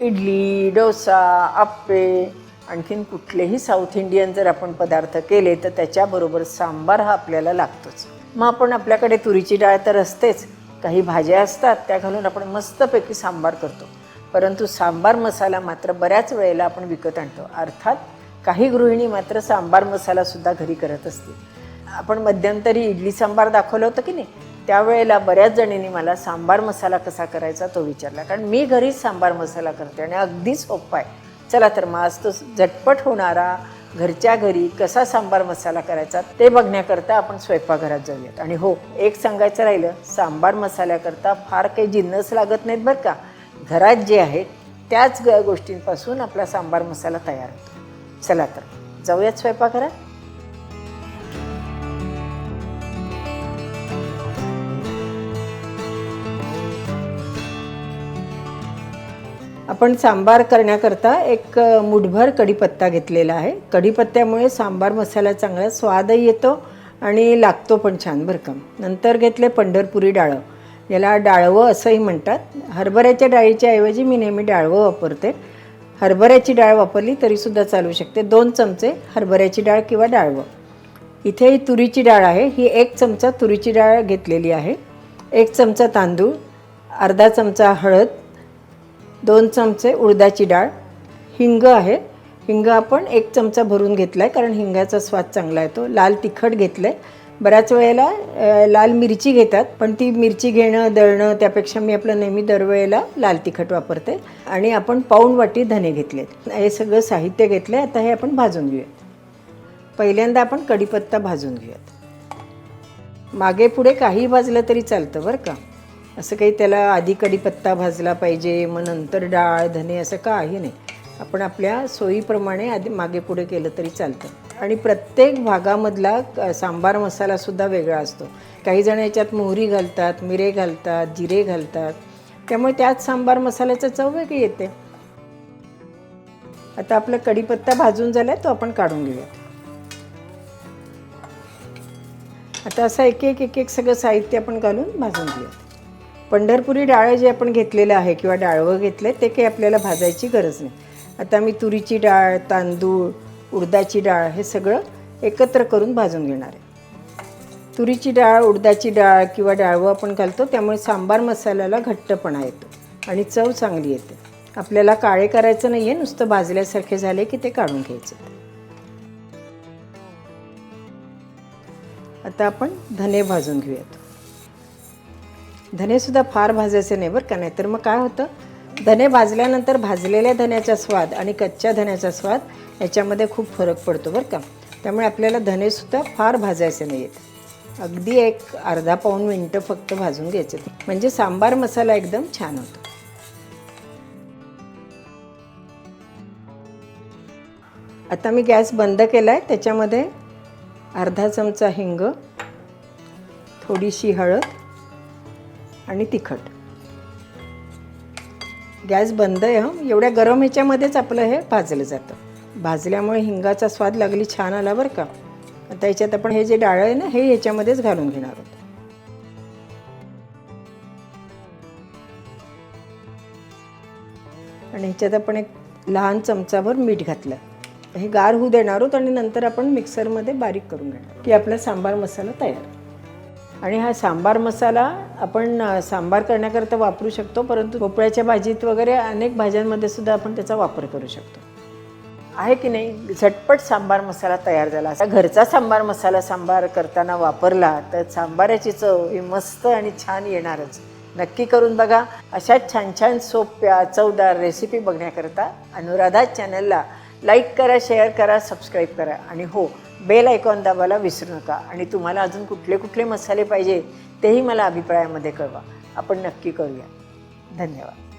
इडली डोसा आप्पे आणखीन कुठलेही south Indian जर आपण पदार्थ केले तर त्याच्याबरोबर सांबार हा आपल्याला लागतोच. मग आपण आपल्याकडे तुरीची डाळ तर असतेच. काही भाज्या असतात त्या घालून आपण मस्तपैकी सांबार करतो. परंतु सांबार मसाला मात्र बऱ्याच वेळेला आपण विकत आणतो. अर्थात काही गृहिणी मात्र सांबार मसालासुद्धा घरी करत असते आपण मध्यंतरी इडली सांबार दाखवलं होतं की नाही? त्यावेळेला बऱ्याच जणींनी मला सांबार मसाला कसा करायचा तो विचारला. कारण मी घरीच सांबार मसाला करते आणि अगदी सोपा आहे. चला तर मग आज तो झटपट होणारा घरच्या घरी कसा सांबार मसाला करायचा ते बघण्याकरता आपण स्वयंपाकघरात जाऊयात. आणि हो एक सांगायचं राहिलं सांबार मसाल्याकरता फार काही जिन्नस लागत नाहीत बरं का. घरात जे आहेत त्याच ग गोष्टींपासून आपला सांबार मसाला तयार होतो. चला तर जाऊयात स्वयंपाकघरात. आपण सांबार करण्याकरता एक मुठभर कढीपत्ता घेतलेला आहे. कढीपत्त्यामुळे सांबार मसाला चांगला स्वादही येतो आणि लागतो पण छान भरकम नंतर घेतले पंढरपुरी डाळं. याला डाळवं असंही म्हणतात. हरभऱ्याच्या डाळीच्या ऐवजी मी नेहमी डाळवं वापरते. हरभऱ्याची डाळ वापरली तरीसुद्धा चालू शकते. दोन चमचे हरभऱ्याची डाळ किंवा डाळवं. इथे ही तुरीची डाळ आहे. ही एक चमचा तुरीची डाळ घेतलेली आहे. एक चमचा तांदूळ अर्धा चमचा हळद दोन चमचे उडदाची डाळ. हिंग आहे. हिंग आपण एक चमचा भरून घेतला आहे कारण हिंगाचा स्वाद चांगला येतो. लाल तिखट घेतलं आहे बऱ्याच वेळेला लाल मिरची घेतात पण ती मिरची घेणं दळणं त्यापेक्षा मी आपलं नेहमी दरवेळेला लाल तिखट वापरते. आणि आपण पाऊण वाटी धने घेतलेत. हे सगळं साहित्य घेतलं आहे आता हे आपण भाजून घेऊयात. पहिल्यांदा आपण कढीपत्ता भाजून घेऊयात. मागे पुढे काही भाजलं तरी चालतं बरं का? असं काही त्याला आधी कढीपत्ता भाजला पाहिजे मग नंतर डाळ धने असं काही नाही. आपण आपल्या सोयीप्रमाणे आधी मागे पुढे केलं तरी चालतं. आणि प्रत्येक भागामधला क- सांबार मसालासुद्धा वेगळा असतो. काही जण याच्यात मोहरी घालतात मिरे घालतात जिरे घालतात. त्यामुळे त्यात सांबार मसाल्याचं चव वेगळी येते. आता आपला कढीपत्ता भाजून झाला तो आपण काढून घेऊयात आता असं एक एक एक एक सगळं साहित्य आपण घालून भाजून घेऊयात. पंढरपुरी डाळ जे आपण घेतलेलं आहे किंवा डाळवं घेतलं ते काही आपल्याला भाजायची गरज नाही. आता मी तुरीची डाळ तांदूळ उडदाची डाळ हे सगळं एकत्र करून भाजून घेणार आहे. तुरीची डाळ उडदाची डाळ किंवा डाळवं आपण घालतो त्यामुळे सांबार मसाल्याला घट्टपणा येतो आणि चव चांगली येते. आपल्याला काळे करायचं नाही आहे नुसतं भाजल्यासारखे झाले की ते काढून घ्यायचे. आता आपण धने भाजून घेऊयात. धनेसुद्धा फार भाजायचे नाही बरं का नाही तर मग काय होतं? धने भाजल्यानंतर भाजलेल्या धन्याचा स्वाद आणि कच्च्या धन्याचा स्वाद याच्यामध्ये खूप फरक पडतो बरं का. त्यामुळे आपल्याला धनेसुद्धा फार भाजायचे नाही आहेत अगदी एक अर्धा पाऊण मिनटं फक्त भाजून घ्यायचे. म्हणजे सांबार मसाला एकदम छान होतो. आता मी गॅस बंद केला आहे त्याच्यामध्ये अर्धा चमचा हिंग थोडीशी हळद आणि तिखट. गॅस बंद आहे हं. एवढ्या गरम ह्याच्यामध्येच आपलं हे भाजलं जातं. भाजल्यामुळे हिंगाचा स्वाद लागली छान आला बरं का. आता याच्यात आपण हे जे डाळ आहे ना हे ह्याच्यामध्येच घालून घेणार आहोत. आणि ह्याच्यात आपण एक लहान चमचाभर मीठ घातलं. हे गार होऊ देणार आहोत आणि नंतर आपण मिक्सरमध्ये बारीक करून घेणार की आपला सांबार मसाला तयार. आणि हा सांबार मसाला आपण सांबार करण्याकरता वापरू शकतो परंतु भोपळ्याच्या भाजीत वगैरे अनेक भाज्यांमध्ये सुद्धा आपण त्याचा वापर करू शकतो. आहे की नाही? झटपट सांबार मसाला तयार झाला. असा घरचा सांबार मसाला सांबार करताना वापरला तर सांबाराची चव ही मस्त आणि छान येणारच. नक्की करून बघा. अशाच छान छान सोप्या चवदार रेसिपी बघण्याकरता अनुराधा चॅनलला लाईक करा शेअर करा सबस्क्राईब करा. आणि हो बेल आयकॉन दाबायला विसरू नका. आणि तुम्हाला अजून कुठले कुठले मसाले पाहिजे तेही मला अभिप्रायामध्ये कळवा. आपण नक्की करूया. धन्यवाद.